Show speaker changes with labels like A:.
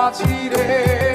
A: আছি রে